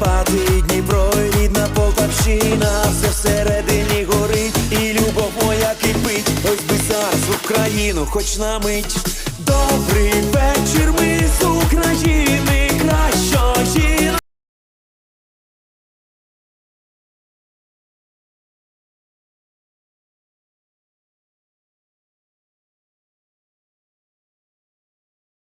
Карпати, Дніпро, і рідна все всередині горить, і любов моя кипить, ось би зараз Україну, хоч на мить. Добрий